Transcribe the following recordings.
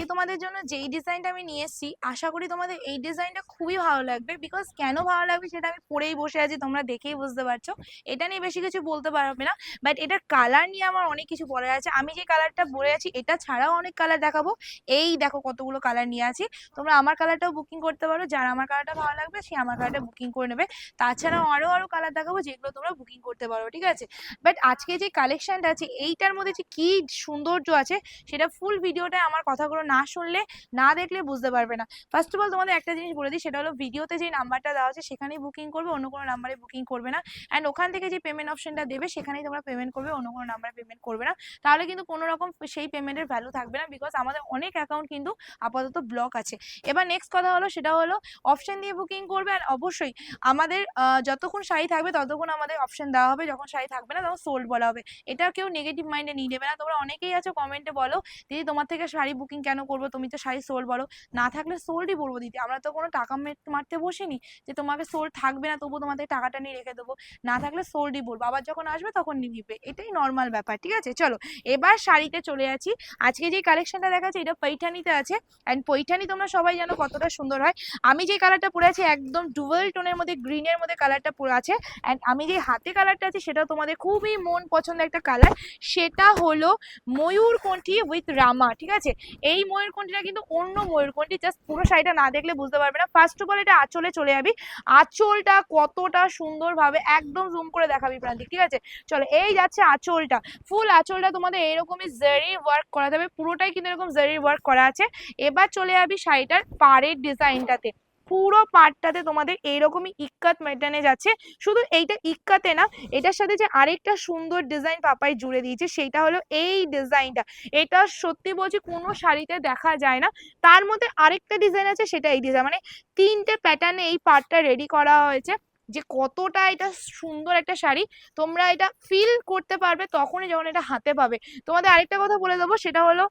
আজকে তোমাদের জন্য যেই ডিজাইনটা আমি নিয়ে এসেছি, আশা করি তোমাদের এই ডিজাইনটা খুবই ভালো লাগবে। বিকজ কেন ভালো লাগবে সেটা আমি পরেই বসে আছি, তোমরা দেখেই বুঝতে পারছ। এটা নিয়ে বেশি কিছু বলতে পারবে না বাট এটার কালার নিয়ে আমার অনেক কিছু বলার আছে। আমি যে কালারটা বলে আছি, এটা ছাড়াও অনেক কালার দেখাবো। এই দেখো কতগুলো কালার নিয়ে আছি। তোমরা আমার কালারটাও বুকিং করতে পারো। যারা আমার কালারটা ভালো লাগবে, সে আমার কালারটা বুকিং করে নেবে। তাছাড়াও আরও আরও কালার দেখাবো, যেগুলো তোমরা বুকিং করতে পারো, ঠিক আছে? বাট আজকে যে কালেকশনটা আছে, এইটার মধ্যে যে কী সৌন্দর্য আছে, সেটা ফুল ভিডিওটা আমার কথাগুলো না শুনলে, না দেখলে বুঝতে পারবে না। ফার্স্ট অফ অল তোমাদের একটা জিনিস বলে দিই, সেটা হলো ভিডিওতে যে নাম্বারটা দেওয়া আছে, সেখানেই বুকিং করবে, অন্য কোনো নাম্বারে বুকিং করবে না। অ্যান্ড ওখান থেকে যে পেমেন্ট অপশনটা দেবে, সেখানেই তোমরা পেমেন্ট করবে, অন্য কোনো নাম্বারে পেমেন্ট করবে না। তাহলে কিন্তু কোনো রকম সেই পেমেন্টের ভ্যালু থাকবে না বিকজ আমাদের অনেক অ্যাকাউন্ট কিন্তু আপাতত ব্লক আছে। এবার নেক্সট কথা হলো, সেটা হলো অপশন দিয়ে বুকিং করবে, আর অবশ্যই আমাদের যতক্ষণ শাড়ি থাকবে, ততক্ষণ আমাদের অপশন দেওয়া হবে। যখন শাড়ি থাকবে না, তখন সোল্ড বলা হবে। এটা কেউ নেগেটিভ মাইন্ডে নিয়ে নেবে না। তোমরা অনেকেই আছো কমেন্টে বলো, দিদি তোমার থেকে শাড়ি বুকিং কেন করব? তুমি তো শাড়ি সোল বলো। না থাকলে সোল্ডই বলব দিদি আমরা তো কোনো টাকা মারতে বসিনি যে তোমাকে সোল থাকবে না তবু তোমাদের টাকাটা নিয়ে রেখে দেবো। না থাকলে সোল্ডই বলব আবার যখন আসবে তখন নিবে। এটাই নর্মাল ব্যাপার, ঠিক আছে? চলো, এবার শাড়িতে চলে আছি আজকে যে কালেকশনটা দেখাচ্ছি, এটা পৈঠানিতে আছে। অ্যান্ড পৈঠানি তোমরা সবাই জানো কতটা সুন্দর হয়। আমি যে কালারটা পরে আছি, একদম ডুয়েল টোনের মধ্যে গ্রিনের মধ্যে কালারটা পরে আছে। অ্যান্ড আমি যে হাতে কালারটা আছে সেটা তোমাদের খুবই মন পছন্দ একটা কালার সেটা হলো ময়ূর ময়ূরকণ্ঠী উইথ রামা, ঠিক আছে? এই ময়ূরকণ্ঠীটা কিন্তু অন্য ময়ূরকণ্ঠী জাস্ট পুরো শাড়িটা না দেখলে বুঝতে পারবে না। ফার্স্ট অফ অল এটা আঁচলে চলে যাবি। আঁচলটা কতটা সুন্দরভাবে একদম জুম করে দেখাবি প্রান্তিক, ঠিক আছে? চলো, এই যাচ্ছে আঁচলটা। ফুল আঁচলটা তোমাদের এরকমই জারি ওয়ার্ক করা যাবে পুরোটাই কিন্তু এরকম জারি ওয়ার্ক করা আছে। এবার চলে যাবি শাড়িটার পাড়ের ডিজাইনটাতে পুরো পার্টটাতে তোমাদের এইরকমই ইক্কাত মেটানে যাচ্ছে শুধু এইটা ইক্কাতে না, এটার সাথে যে আরেকটা সুন্দর ডিজাইন পাপাই জুড়ে দিয়েছে, সেইটা হলো এই ডিজাইনটা এটা সত্যি বলছি, কোনো শাড়িতে দেখা যায় না। তার মধ্যে আরেকটা ডিজাইন আছে, সেটা এই ডিজাইন মানে তিনটে প্যাটার্নে এই পার্টটা রেডি করা হয়েছে, যে কতটা এটা সুন্দর একটা শাড়ি। তোমরা এটা ফিল করতে পারবে তখনই যখন এটা হাতে পাবে। তোমাদের আরেকটা কথা বলে দেবো, সেটা হলো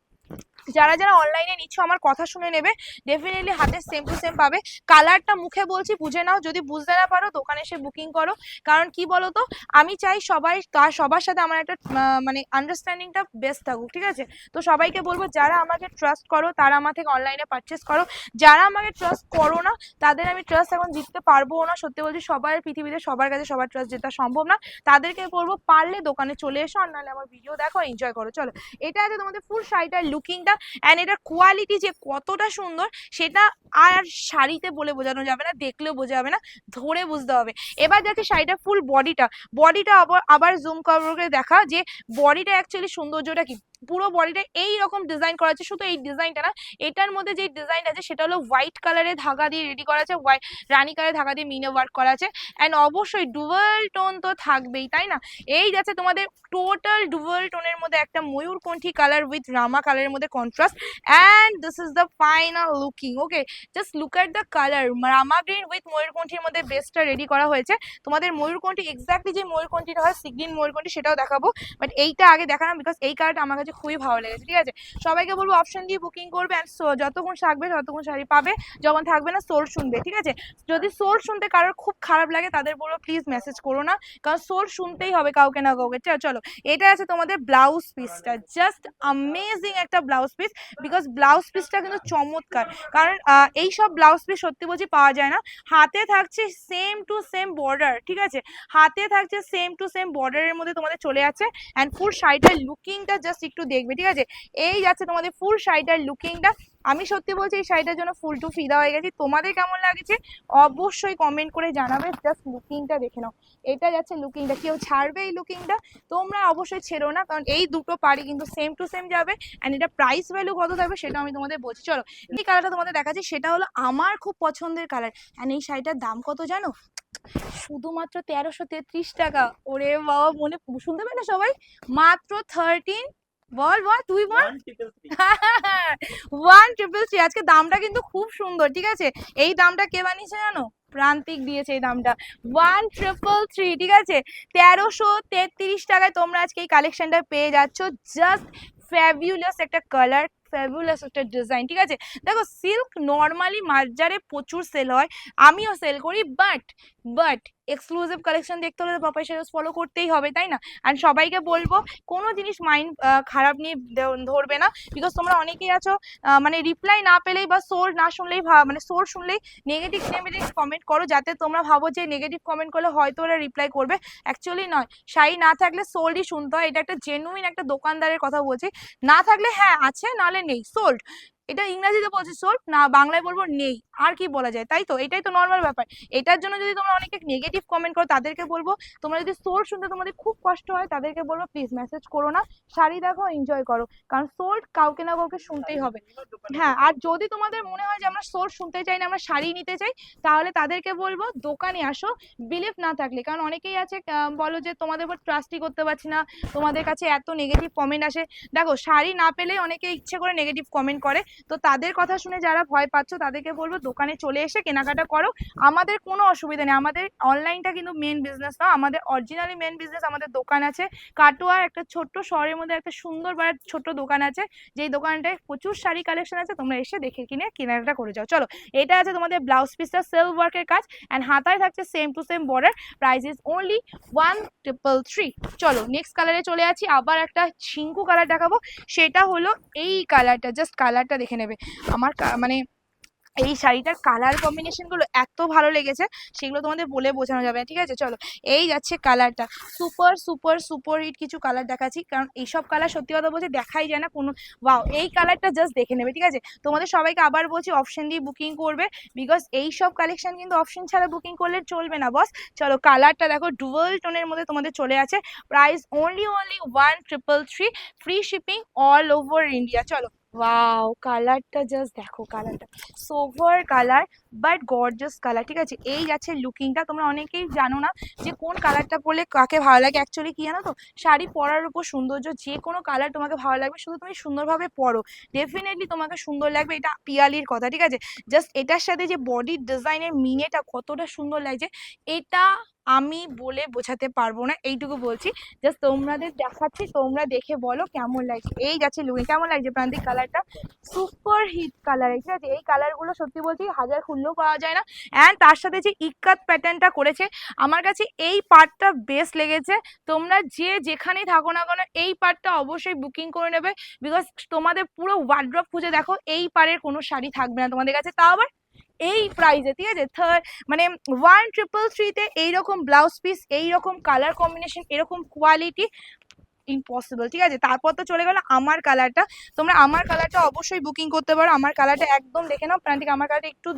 যারা যারা অনলাইনে নিচ্ছ, আমার কথা শুনে নেবে। ডেফিনেটলি হাতে সেম টু সেম পাবে। কালারটা মুখে বলছি, বুঝে নাও। যদি বুঝতে না পারো, দোকানে এসে বুকিং করো। কারণ কি বলো তো আমি চাই সবাই সবার সাথে আমার একটা মানে আন্ডারস্ট্যান্ডিংটা বেস্ট থাকুক, ঠিক আছে? তো সবাইকে বলব, যারা আমাকে ট্রাস্ট করো, তারা আমার থেকে অনলাইনে পারচেস করো। যারা আমাকে ট্রাস্ট করো না, তাদের আমি ট্রাস্ট এখন জিততে পারব না। সত্যি বলছি সবার পৃথিবীতে সবার কাছে সবার ট্রাস্ট জেতা সম্ভব না। তাদেরকে বলব, পারলে দোকানে চলে এসো, আর নাহলে আমার ভিডিও দেখো এনজয় করো। চলো, এটা আছে তোমাদের ফুল শাড়িটার লুকিংটা অ্যান্ড এটার কোয়ালিটি যে কতটা সুন্দর, সেটা আর শাড়িতে বলে বোঝানো যাবে না, দেখলেও বোঝা যাবে না, ধরে বুঝতে হবে। এবার যাচ্ছে শাড়িটা ফুল বডিটা বডিটা আবার আবার জুম করে দেখা যে বডিটা অ্যাকচুয়ালি সৌন্দর্যটা কি? পুরো বডিটা এই রকম ডিজাইন করা আছে। শুধু এই ডিজাইনটা না, এটার মধ্যে যে ডিজাইন আছে সেটা হলো হোয়াইট কালারের ধাগা দিয়ে রেডি করা আছে হোয়াইট রানী কালারের ধাগা দিয়ে মিনে ওয়ার্ক করা আছে। অ্যান্ড অবশ্যই ডুয়েল টোন তো থাকবেই, তাই না? এই যাচ্ছে তোমাদের টোটাল ডুয়েল টোনের মধ্যে একটা ময়ূরকণ্ঠী কালার উইথ রামা কালারের মধ্যে contrast and this is the final looking okay just look at the colour Rama green with ময়ূরকণ্ঠীর মধ্যে বেস্টটা রেডি করা হয়েছে। তোমাদের ময়ূরকণ্ঠী এক্স্যাক্টলি যে ময়ূরকণ্ঠীটা হয় সিগ্রিন ময়ূরকণ্ঠী সেটাও দেখাবো। বাট এইটা আগে দেখালাম বিকজ এই কালারটা আমার কাছে খুবই ভালো লেগেছে ঠিক আছে? সবাইকে বলব অপশন দিয়ে বুকিং করবে অ্যান্ড যতক্ষণ থাকবে ততক্ষণ শাড়ি পাবে। যখন থাকবে না সোল শুনবে ঠিক আছে? যদি সোল শুনতে কারোর খুব খারাপ লাগে তাদের বলব প্লিজ মেসেজ করো না কারণ সোল শুনতেই হবে কাউকে না কাউকে। চলো, এটা আছে তোমাদের ব্লাউজ পিসটা জাস্ট অ্যামেজিং একটা ব্লাউজ পিস বিকজ ব্লাউজ পিসটা কিন্তু চমৎকার। কারণ এই সব ব্লাউজ পিস সত্যি বলছি পাওয়া যায় না। হাতে থাকছে সেম টু সেম বর্ডার ঠিক আছে? হাতে থাকছে সেম টু সেম বর্ডারের মধ্যে তোমাদের চলে যাচ্ছে। অ্যান্ড ফুল শাড়িটার লুকিংটা জাস্ট একটু দেখবে, ঠিক আছে? এই যাচ্ছে তোমাদের ফুল শাড়িটার লুকিংটা আমি সত্যি বলছি, এই শাড়িটার জন্য ফুল টু ফিদা হয়ে গেছি। তোমাদের কেমন লাগছে? অবশ্যই কমেন্ট করে জানাবে। জাস্ট লুকিংটা দেখে নাও। এটা যাচ্ছে লুকিংটা কেউ ছাড়বে এই লুকিংটা তোমরা অবশ্যই ছেড়ো না, কারণ এই দুটো পাড়ি কিন্তু সেম টু সেম যাবে। অ্যান্ড এটা প্রাইস ভ্যালু কত থাকবে সেটা আমি তোমাদের বলছি। চলো, এই কালারটা তোমাদের দেখাচ্ছি। সেটা হলো আমার খুব পছন্দের কালার অ্যান্ড এই শাড়িটার দাম কত জানো? শুধুমাত্র তেরোশো তেত্রিশ টাকা। ওরে বাবা, মনে শুনতে পেলে সবাই? মাত্র থার্টিন বল বল তুই বল। ওয়ান ট্রিপল থ্রি আজকে দামটা কিন্তু খুব সুন্দর ঠিক আছে? এই দামটা কে বানিয়েছে জানো? প্রান্তিক দিয়েছে এই দামটা। ওয়ান ট্রিপল থ্রি ঠিক আছে? তেরোশো তেত্রিশ টাকায় তোমরা আজকে এই কালেকশনটা পেয়ে যাচ্ছ। জাস্ট ফ্যাবিউলাস একটা কালার ফ্যাবুলাস একটা ডিজাইন ঠিক আছে? দেখো সিল্ক নর্মালি মার্জারে প্রচুর সেল হয় আমিও সেল করি বাট বাট এক্সক্লুসিভ কালেকশন দেখতে হলে পাপাই শেয়ারস ফলো করতেই হবে, তাই না? অ্যান্ড সবাইকে বলব, কোনো জিনিস মাইন্ড খারাপ নিয়ে ধরবে না। বিকজ তোমরা অনেকেই আছো মানে রিপ্লাই না পেলেই বা সোর না শুনলেই মানে সোর শুনলেই নেগেটিভ নেগেটিভ কমেন্ট করো, যাতে তোমরা ভাবো যে নেগেটিভ কমেন্ট করলে হয়তো ওরা রিপ্লাই করবে। অ্যাকচুয়ালি নয়। শাড়ি না থাকলে সোল্ডই শুনতে হয়। এটা একটা জেনুইন একটা দোকানদারের কথা বলছি। না থাকলে হ্যাঁ আছে, নাহলে নেই। সোল্ড এটা ইংরাজিতে বলছি সোল্ড না বাংলায় বলব নেই আর কি বলা যায়? তাই তো? এটাই তো নর্মাল ব্যাপার। এটার জন্য যদি তোমরা অনেকে নেগেটিভ কমেন্ট করো তাদেরকে বলব তোমরা যদি সোল্ড শুনতে তোমাদের খুব কষ্ট হয় তাদেরকে বলব প্লিজ মেসেজ করো না শাড়ি দেখো এনজয় করো। কারণ সোল্ড কাউকে না কাউকে শুনতেই হবে। হ্যাঁ আর যদি তোমাদের মনে হয় যে আমরা সোর্স শুনতে চাই না আমরা শাড়ি নিতে চাই তাহলে তাদেরকে বলব দোকানে আসো বিলিভ না থাকলে। কারণ অনেকেই আছে বলো যে তোমাদের উপর ট্রাস্টই করতে পারছি না তোমাদের কাছে এত নেগেটিভ কমেন্ট আসে। দেখো শাড়ি না পেলে অনেকে ইচ্ছে করে নেগেটিভ কমেন্ট করে। তো তাদের কথা শুনে যারা ভয় পাচ্ছ, তাদেরকে বলব দোকানে চলে এসে কেনাকাটা করো। আমাদের কোনো অসুবিধা নেই। আমাদের অনলাইনটা কিন্তু মেন বিজনেস না আমাদের অরিজিনালি মেন বিজনেস আমাদের দোকান আছে। কাটোয়া একটা ছোট্ট শহরের মধ্যে একটা সুন্দর বড় ছোট্ট দোকান আছে। যেই দোকানটায় প্রচুর শাড়ি কালেকশন আছে। তোমরা এসে দেখে কিনে কেনাকাটা করে যাও। চলো, এটা আছে তোমাদের ব্লাউজ পিসটা সেলফ ওয়ার্কের কাজ। অ্যান্ড হাতায় থাকছে same to same border price is only one triple three চলো নেক্সট কালারে চলে আছি আবার একটা ছিঙ্কু কালার দেখাবো। সেটা হলো এই কালারটা জাস্ট কালারটা নেবে। আমার মানে এই শাড়িটার কালার কম্বিনেশনগুলো এত ভালো লেগেছে, সেগুলো তোমাদের বলে বোঝানো যাবে ঠিক আছে? চলো, এই যাচ্ছে কালারটা সুপার সুপার সুপার হিট কিছু কালার দেখাচ্ছি, কারণ এইসব কালার সত্যি কথা বলছে দেখাই যায় না কোনো ওয়াও এই কালারটা জাস্ট দেখে নেবে, ঠিক আছে? তোমাদের সবাইকে আবার বলছি অপশন দিয়ে বুকিং করবে বিকজ এই সব কালেকশন কিন্তু অপশন ছাড়া বুকিং করলে চলবে না বস চলো কালারটা দেখো ডুয়েল টোনের মধ্যে তোমাদের চলে আছে। Price only only one triple three free shipping all over India চলো ওয়াও কালারটা জাস্ট দেখো কালারটা sober colour but gorgeous colour ঠিক আছে? এই যাচ্ছে লুকিংটা তোমরা অনেকেই জানো না যে কোন কালারটা পরলে কাকে ভালো লাগে। অ্যাকচুয়ালি কি জানো তো? শাড়ি পরার উপর সৌন্দর্য, যে কোনো কালার তোমাকে ভালো লাগবে, শুধু তুমি সুন্দরভাবে পরো। ডেফিনেটলি তোমাকে সুন্দর লাগবে, এটা পিয়ালির কথা, ঠিক আছে? জাস্ট এটার সাথে যে বডির ডিজাইনের মিনেটা কতটা সুন্দর লাগছে, এটা আমি বলে বোঝাতে পারব না, এইটুকু বলছি। জাস্ট তোমাদের দেখাচ্ছি, তোমরা দেখে বলো কেমন লাগছে। এই যাচ্ছে লুকিং কেমন লাগছে, প্রান্তিক কালারটা সুপার হিট কালার ঠিক আছে? এই কালারগুলো সত্যি বলছি, হাজার খুললেও পাওয়া যায় না। অ্যান্ড তার সাথে যে ইক্কাত প্যাটার্নটা করেছে, আমার কাছে এই পার্টটা বেস্ট লেগেছে। তোমরা যে যেখানেই থাকো না কেন, এই পার্টটা অবশ্যই বুকিং করে নেবে। বিকজ তোমাদের পুরো ওয়ার্ড্রপ খুঁজে দেখো, এই পারের কোনো শাড়ি থাকবে না তোমাদের কাছে। তাও আবার এই প্রাইজে ঠিক আছে? থার্ড মানে ওয়ান ট্রিপল থ্রিতে এইরকম ব্লাউজ পিস এইরকম কালার কম্বিনেশন এরকম কোয়ালিটি ইম্পসিবল ঠিক আছে? তারপর তো চলে গেল আমার কালারটা তোমরা আমার কালারটা অবশ্যই বুকিং করতে পারো। আমার কালারটা একদম দেখে নাও। প্রান্তিক, আমার কালারটা একটু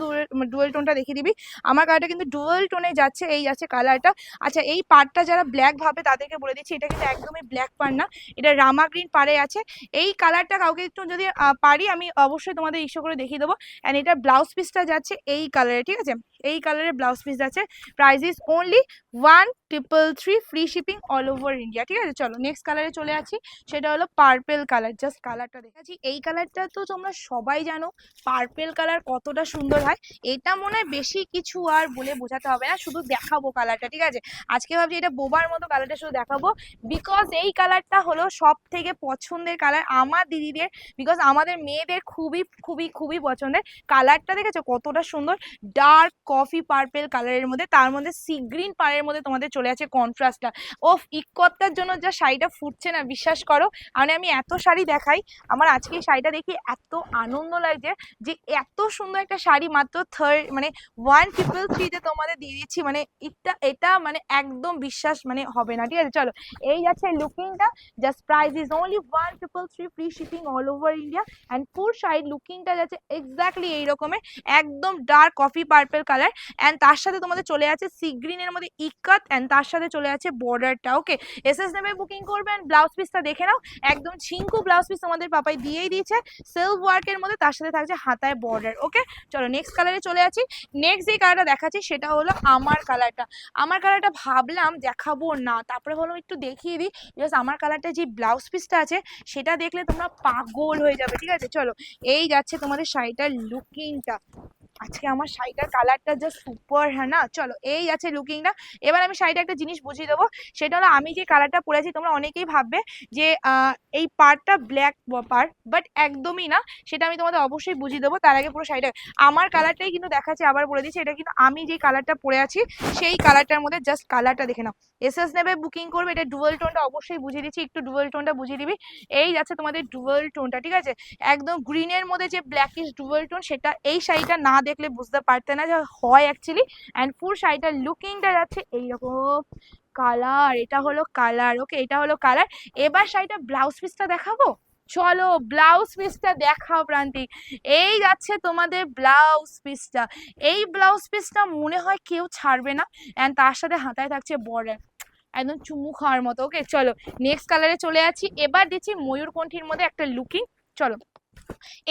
ডুয়েল টোনটা দেখিয়ে দিবি। আমার কালারটা কিন্তু ডুয়েল টোনে যাচ্ছে, এই যাচ্ছে কালারটা আচ্ছা এই পার্টটা যারা ব্ল্যাক ভাবে তাদেরকে বলে দিচ্ছি, এটা কিন্তু একদমই ব্ল্যাক পার না। এটা রামা গ্রিন পারে আছে। এই কালারটা কাউকে একটু যদি পারি, আমি অবশ্যই তোমাদের ইস্যু করে দেখিয়ে দেবো। অ্যান্ড এটা ব্লাউজ পিসটা যাচ্ছে এই কালারে ঠিক আছে? এই কালারের ব্লাউজ পিস যাচ্ছে। Price is only one triple three free shipping all over India ঠিক আছে? চলো নেক্সট কালারে চলে আছি, সেটা হলো পার্পেল কালার জাস্ট কালারটা দেখাচ্ছি এই কালারটা তো তোমরা সবাই জানো পার্পেল কালার কতটা সুন্দর হয়, এটা মনে হয় বেশি কিছু আর বলে বোঝাতে হবে না, শুধু দেখাবো কালারটা ঠিক আছে? আজকে ভাবছি এটা বোবার মতো কালারটা শুধু দেখাবো বিকজ এই কালারটা হলো সব থেকে পছন্দের কালার আমার দিদিদের বিকজ আমাদের মেয়েদের খুবই খুবই খুবই পছন্দের। কালারটা দেখেছ কতটা সুন্দর? ডার্ক কফি পার্পেল কালারের মধ্যে, তার মধ্যে সি গ্রিন পাড়ের মধ্যে তোমাদের চলে আছে কন্ট্রাস্টটা ওফ ইকত্তার জন্য যা শাড়িটা ফুটছে না, বিশ্বাস করো। মানে আমি এত শাড়ি দেখাই, আমার আজকে এই শাড়িটা দেখি এত আনন্দ লাগছে যে এত সুন্দর একটা শাড়ি, মাত্র থার্ড মানে ওয়ান ট্রিপল থ্রিতে তোমাদের দিয়ে দিচ্ছি মানে এটা এটা মানে একদম বিশ্বাস মানে হবে না, ঠিক আছে? চলো, এই যাচ্ছে লুকিংটা just price is only one triple three free shipping all over India and full শাড়ির লুকিংটা যাচ্ছে এক্স্যাক্টলি এই রকমের একদম dark coffee purple colour and তার সাথে তোমাদের চলে আছে সি গ্রিনের মধ্যে ইকাত অ্যান্ড তার সাথে চলে আছে বর্ডারটা ওকে এস এস নেমে বুকিং করবেন ব্লাউজ পিসটা দেখে নাও। একদম ছিঙ্কু ব্লাউজ পিস তোমাদের পাপাই দিয়েই দিয়েছে। সেলফ ওয়ার্কের মধ্যে তার সাথে থাকছে হাতায় বর্ডার ওকে চলো নেক্সট কালারে চলে আছি নেক্সট যে কালারটা দেখাচ্ছি সেটা হলো আমার কালারটা আমার কালারটা ভাবলাম দেখাবো না। তারপরে হলো একটু দেখিয়ে দিই। জাস্ট আমার কালারটা যে ব্লাউজ পিসটা আছে, সেটা দেখলে তোমরা পাগল হয়ে যাবে, ঠিক আছে? চলো, এই যাচ্ছে তোমাদের শাড়িটার লুকিংটা আজকে আমার শাড়িটার কালারটা জাস্ট সুপার হ্যাঁ না? চলো, এই আছে লুকিংটা এবার আমি শাড়িটা একটা জিনিস বুঝিয়ে দেবো। সেটা হলো, আমি যে কালারটা পরেছি, তোমরা অনেকেই ভাববে যে এই পার্টটা ব্ল্যাক পার্ট বাট একদমই না। সেটা আমি তোমাদের অবশ্যই বুঝিয়ে দেবো। তার আগে পুরো শাড়িটা, আমার কালারটাই কিন্তু দেখাচ্ছে, আবার বলে দিচ্ছি এটা কিন্তু আমি যে কালারটা পরে আছি, সেই কালারটার মধ্যে জাস্ট কালারটা দেখে নাও। এসএস নেবে বুকিং করবে, এটা ডুয়েল টোনটা অবশ্যই বুঝিয়ে দিচ্ছি, একটু ডুয়েল টোনটা বুঝিয়ে দিবি। এই যাচ্ছে তোমাদের ডুয়েল টোনটা ঠিক আছে? একদম গ্রিনের মধ্যে যে ব্ল্যাকিশ ডুয়েল টোন সেটা এই শাড়িটা না দেখলে বুঝতে পারতে না যে হয় অ্যাকচুয়ালি অ্যান্ড ফুল শাড়িটার লুকিংটা যাচ্ছে এইরকম। কালার এটা হলো কালার ওকে এটা হলো কালার এবার শাড়িটা ব্লাউজ পিসটা দেখাবো? চলো ব্লাউজ পিসটা দেখাও প্রান্তিক। এই যাচ্ছে তোমাদের ব্লাউজ পিসটা এই ব্লাউজ পিসটা মনে হয় কেউ ছাড়বে না অ্যান্ড তার সাথে হাতায় থাকছে বর্ডার একদম চুমু খাওয়ার মতো ওকে চলো নেক্সট কালারে চলে যাচ্ছি। এবার দিচ্ছি ময়ূরকণ্ঠীর মধ্যে একটা লুকিং চলো।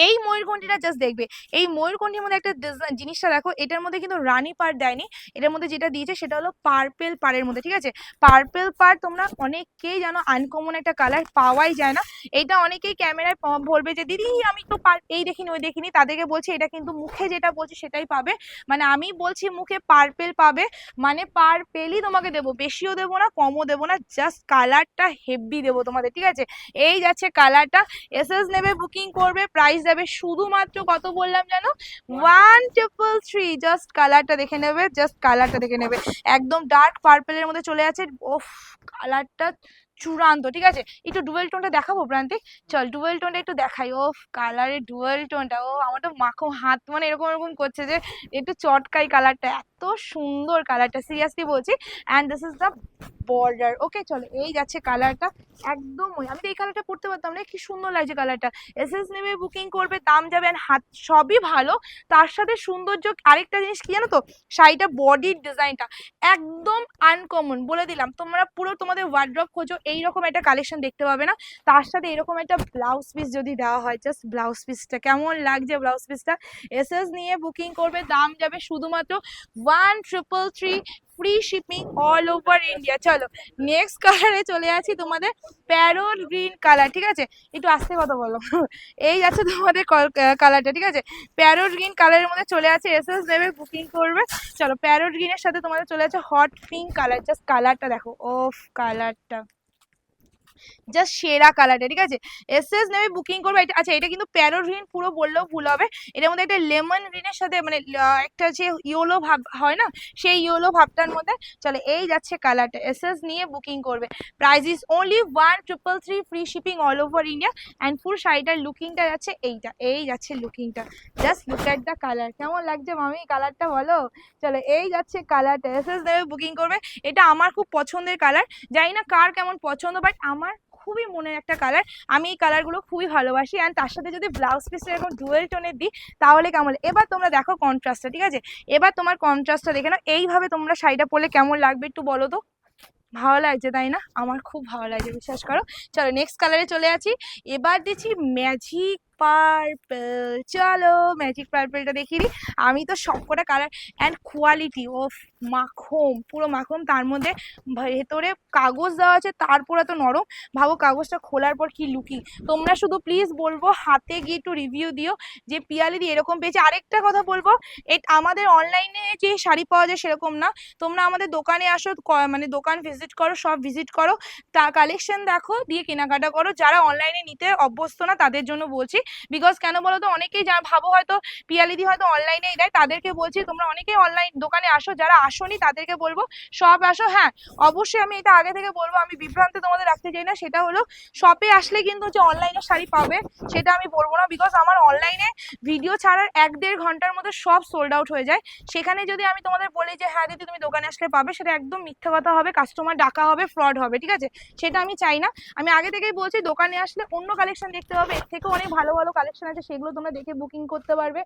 এই ময়ূরকণ্ঠীটা জাস্ট দেখবে। এই ময়ূরকণ্ঠীর মধ্যে একটা জিনিসটা দেখো, এটার মধ্যে কিন্তু রানী পার দেয়নি। এটার মধ্যে যেটা দিয়েছে সেটা হলো পার্পেল পাড়ের মধ্যে, ঠিক আছে? পার্পেল পার তোমরা অনেকেই জানো আনকমন একটা কালার পাওয়াই যায় না। এটা অনেকেই ক্যামেরায় বলবে যে, দিদি, আমি তো এই দেখিনি, ওই দেখিনি। তাদেরকে বলছি, এটা কিন্তু মুখে যেটা বলছি সেটাই পাবে। মানে আমি বলছি, মুখে পার্পেল পাবে। মানে পার্পেলই তোমাকে দেবো। বেশিও দেবো না, কমও দেবো না জাস্ট কালারটা হেভি দেবো তোমাদের, ঠিক আছে? এই যাচ্ছে কালারটা এসএস নেবে বুকিং করবে প্রাইস যাবে শুধুমাত্র কত বললাম যেন ওয়ান ট্রিপল থ্রি জাস্ট কালারটা দেখে নেবে জাস্ট কালারটা দেখে নেবে। একদম ডার্ক পার্পেলের মধ্যে চলে আছে। ওফ কালারটা চূড়ান্ত, ঠিক আছে? একটু ডুয়েল টোনটা দেখাবো, প্রান্তিক? চল ডুয়েল টোনটা একটু দেখাই। ও কালারের ডুয়েল টোনটা ও আমার তো মাখো হাত মানে এরকম এরকম করছে যে একটু চটকাই কালারটা এত সুন্দর কালারটা সিরিয়াসলি বলছি। And this is the border okay চলো, এই যাচ্ছে কালারটা একদম ওই, আমি তো এই কালারটা পড়তে পারতাম না, কি সুন্দর লাগছে কালারটা এসএস নেবে বুকিং করবে, দাম যাবে অ্যান্ড হাত, সবই ভালো। তার সাথে সৌন্দর্য, আরেকটা জিনিস কি জানো তো? শাড়িটা বডির ডিজাইনটা একদম আনকমন বলে দিলাম। তোমরা পুরো তোমাদের ওয়ার্ড্রপ খোঁজো এইরকম একটা কালেকশন দেখতে পাবে না। তার সাথে এরকম একটা ব্লাউজ পিস যদি দেওয়া হয় জাস্ট ব্লাউজ পিসটা কেমন লাগছে ব্লাউজ পিসটা এসএস নিয়ে বুকিং করবে, দাম যাবে শুধুমাত্র one triple three free shipping all over India চলো নেক্সট কালারে চলে আছি তোমাদের প্যারোট গ্রিন কালার ঠিক আছে? একটু আস্তে কথা বলো। এই যাচ্ছে তোমাদের কালারটা ঠিক আছে? প্যারোট গ্রিন কালারের মধ্যে চলে আছে এসএস দেবে বুকিং করবে। চলো প্যারোট গ্রিনের সাথে তোমাদের চলে আছে হট পিঙ্ক কালার জাস্ট কালারটা দেখো। ওফ কালারটা জাস্ট সেরা কালারটা ঠিক আছে? এসএস নেবে বুকিং করবে আচ্ছা এটা কিন্তু প্যারোট গ্রিন পুরো বললেও ভুল হবে। এটার মধ্যে একটা লেমন গ্রিনের সাথে মানে একটা যে ইয়োলো ভাব হয় না, সেই ইয়োলো ভাবটার মধ্যে, চলো, এই যাচ্ছে কালারটা এসএস নিয়ে বুকিং করবে। Price is only one triple three free shipping all over India and full শাড়িটার লুকিংটা যাচ্ছে এইটা, এই যাচ্ছে লুকিংটা just look at the colour কেমন লাগছে মামি কালারটা বলো? চলো, এই যাচ্ছে কালারটা এসএস নেবে বুকিং করবে। এটা আমার খুব পছন্দের কালার জানি না কার কেমন পছন্দ বাট আমার খুবই মনের একটা কালার আমি এই কালারগুলো খুবই ভালোবাসি। অ্যান্ড তার সাথে যদি ব্লাউজ পিসের এরকম ডুয়েল টোনের দিই, তাহলে কেমন? এবার তোমরা দেখো কন্ট্রাস্টটা ঠিক আছে? এবার তোমার কন্ট্রাস্টটা দেখে নাও। এইভাবে তোমরা শাড়িটা পরলে কেমন লাগবে একটু বলো তো? ভালো লাগছে, তাই না? আমার খুব ভালো লাগছে, বিশ্বাস করো। চলো নেক্সট কালারে চলে আছি এবার দিচ্ছি ম্যাজিক পার্পল চলো ম্যাজিক পার্পলটা দেখিয়ে দিই। আমি তো সবকটা কালার অ্যান্ড কোয়ালিটি ও মাখন পুরো মাখন তার মধ্যে ভেতরে কাগজ দেওয়া আছে, তারপর এত নরম। ভাবো কাগজটা খোলার পর কি লুকিং তোমরা শুধু প্লিজ বলব, হাতে গিয়ে একটু রিভিউ দিও যে পিয়ালি দিয়ে এরকম পেয়েছে। আরেকটা কথা বলব, এট আমাদের অনলাইনে যে শাড়ি পাওয়া যায় সেরকম না। তোমরা আমাদের দোকানে আসো মানে দোকান ভিজিট করো, সব ভিজিট করো। তা কালেকশন দেখো, দিয়ে কেনাকাটা করো। যারা অনলাইনে নিতে অভ্যস্ত না, তাদের জন্য বলছি বিকজ কেন বলো তো অনেকেই যা ভাবো হয়তো পিয়ালিদি হয়তো অনলাইনেই দেয়। তাদেরকে বলছি, তোমরা অনেকেই অনলাইন দোকানে আসো, যারা আসোনি তাদেরকে বলব, সব আসো। হ্যাঁ অবশ্যই আমি এটা আগে থেকে বলব। আমি বিভ্রান্তে তোমাদের রাখতে চাই না। সেটা হলো শপে আসলে কিন্তু যে অনলাইনে শাড়ি পাবে, সেটা আমি বলব না। বিকজ আমার অনলাইনে ভিডিও ছাড়ার এক দেড় ঘণ্টার মধ্যে সব সোল্ড আউট হয়ে যায়। সেখানে যদি আমি তোমাদের বলি যে হ্যাঁ দিদি, তুমি দোকানে আসলে পাবে, সেটা একদম মিথ্যে কথা হবে কাস্টমার ডাকা হবে ফ্রড হবে, ঠিক আছে? সেটা আমি চাই না। আমি আগে থেকেই বলছি, দোকানে আসলে অন্য কালেকশন দেখতে হবে। এর থেকেও অনেক ভালো ভালো কালেকশন আছে, সেগুলো তোমরা দেখে বুকিং করতে পারবে।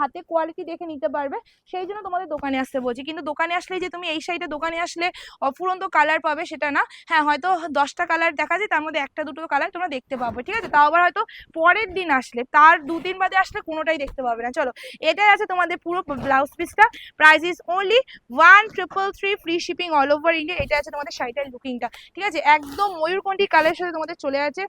হাতে কোয়ালিটি দেখে নিতে পারবে। সেই জন্য তোমাদের দোকানে আসতে বলছি। কিন্তু দোকানে আসলে যে তুমি এই শাড়িটা দোকানে আসলে অফুরন্ত কালার পাবে সেটা না। হ্যাঁ হয়তো দশটা কালার দেখা যায়, তার মধ্যে একটা, দুটো কালার তোমরা দেখতে পাবে, ঠিক আছে? তাও আবার হয়তো পরের দিন আসলে, তার দুদিন বাদে আসলে কোনোটাই দেখতে পাবে না। চলো, এটাই আছে তোমাদের পুরো ব্লাউজ পিসটা price is only one triple three free shipping all over India এটা আছে তোমাদের শাড়িটার লুকিংটা ঠিক আছে? একদম ময়ূরকণ্ঠী কালারের সাথে তোমাদের চলে আছে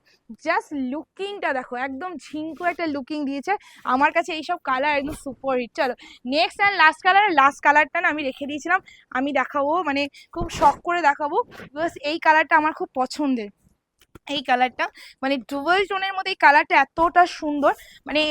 জাস্ট লুকিংটা দেখো, একদম ঝিঙ্কু একটা লুকিং দিয়েছে। আমার কাছে এইসব কালার একদম সুপার হিট চলো next and last colour last কালারটা না আমি রেখে দিয়েছিলাম। আমি দেখাবো মানে খুব শখ করে দেখাবো। বিকজ এই কালারটা আমার খুব পছন্দের। এই কালারটা মানে ডুবল টোনের মধ্যে এই কালারটা এতটা সুন্দর মানে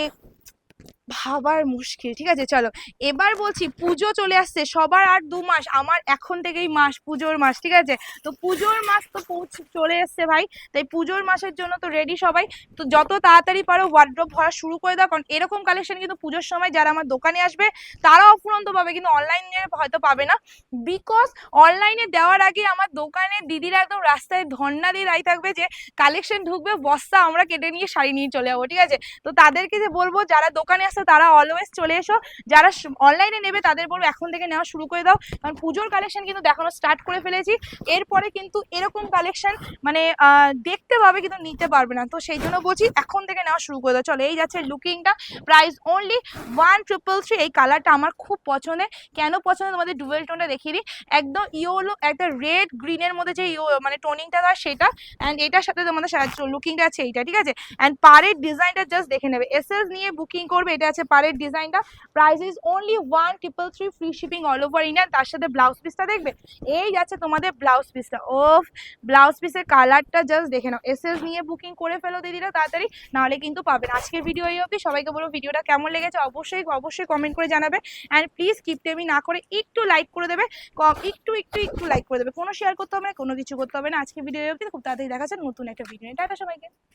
ভাবার মুশকিল, ঠিক আছে? চলো, এবার বলছি পুজো চলে আসছে, সবার আর দু মাস, আমার এখন থেকেই মাস, পুজোর মাস, ঠিক আছে? তো পুজোর মাস তো পৌঁছ- চলে এসছে ভাই, তাই পুজোর মাসের জন্য তো রেডি সবাই। তো যত তাড়াতাড়ি পারো ওয়ার্ড্রপ ভরা শুরু করে দাও, কারণ এরকম কালেকশন কিন্তু পুজোর সময় যারা আমার দোকানে আসবে, তারাও অফুরন্ত পাবে, কিন্তু অনলাইনে হয়তো পাবে না। বিকজ অনলাইনে দেওয়ার আগে আমার দোকানে দিদিরা একদম রাস্তায় ধর্না দিয়ে দাঁড়িয়ে থাকবে যে কালেকশন ঢুকবে, বস্তা আমরা কেটে নিয়ে শাড়ি নিয়ে চলে যাব, ঠিক আছে? তো তাদেরকে যে বলব, যারা দোকানে আসছে তারা অলওয়েজ চলে এসো। যারা অনলাইনে নেবে, তাদের বলব, এখন থেকে নেওয়া শুরু করে দাও। কারণ পুজোর কালেকশন কিন্তু দেখানো স্টার্ট করে ফেলেছি। এরপরে কিন্তু এরকম কালেকশন মানে দেখতে পাবে, কিন্তু নিতে পারবে না। তো সেই জন্য বলছি, এখন থেকে নেওয়া শুরু করে দাও। চলো, এই যাচ্ছে লুকিংটা price only one triple three এই কালারটা আমার খুব পছন্দের। কেন পছন্দ তোমাদের ডুয়েল টোনটা দেখিয়ে দিই। একদম ইয়োলো একটা রেড গ্রিনের মধ্যে যে ইয়ো মানে টোনিংটা দেওয়া সেটা। অ্যান্ড এটার সাথে তোমাদের লুকিংটা আছে এইটা, ঠিক আছে? অ্যান্ড পাড়ের ডিজাইনটা জাস্ট দেখে নেবে। এসএস নিয়ে বুকিং করবে, এটা আছে পাড়ের ডিজাইনটা। Price is only one triple three free shipping all over India তার সাথে ব্লাউজ পিসটা দেখবে? এই যাচ্ছে তোমাদের ব্লাউজ পিসটা ও ব্লাউজ পিসের কালারটা জাস্ট দেখে নাও। এসএস নিয়ে বুকিং করে ফেলো দিদিরা তাড়াতাড়ি, নাহলে কিন্তু পাবে না। আজকের ভিডিও এই অবধি। সবাইকে বলো ভিডিওটা কেমন লেগেছে? অবশ্যই অবশ্যই কমেন্ট করে জানাবে। অ্যান্ড প্লিজ কিপটেমি না করে একটু লাইক করে দেবে। ক- একটু একটু একটু লাইক করে দেবে। কোনো শেয়ার করতে হবে না, কোনো কিছু করতে হবে না। আজকে ভিডিও এই অবধি। খুব তাড়াতাড়ি দেখা যাচ্ছে নতুন একটা ভিডিও টাটা সবাইকে।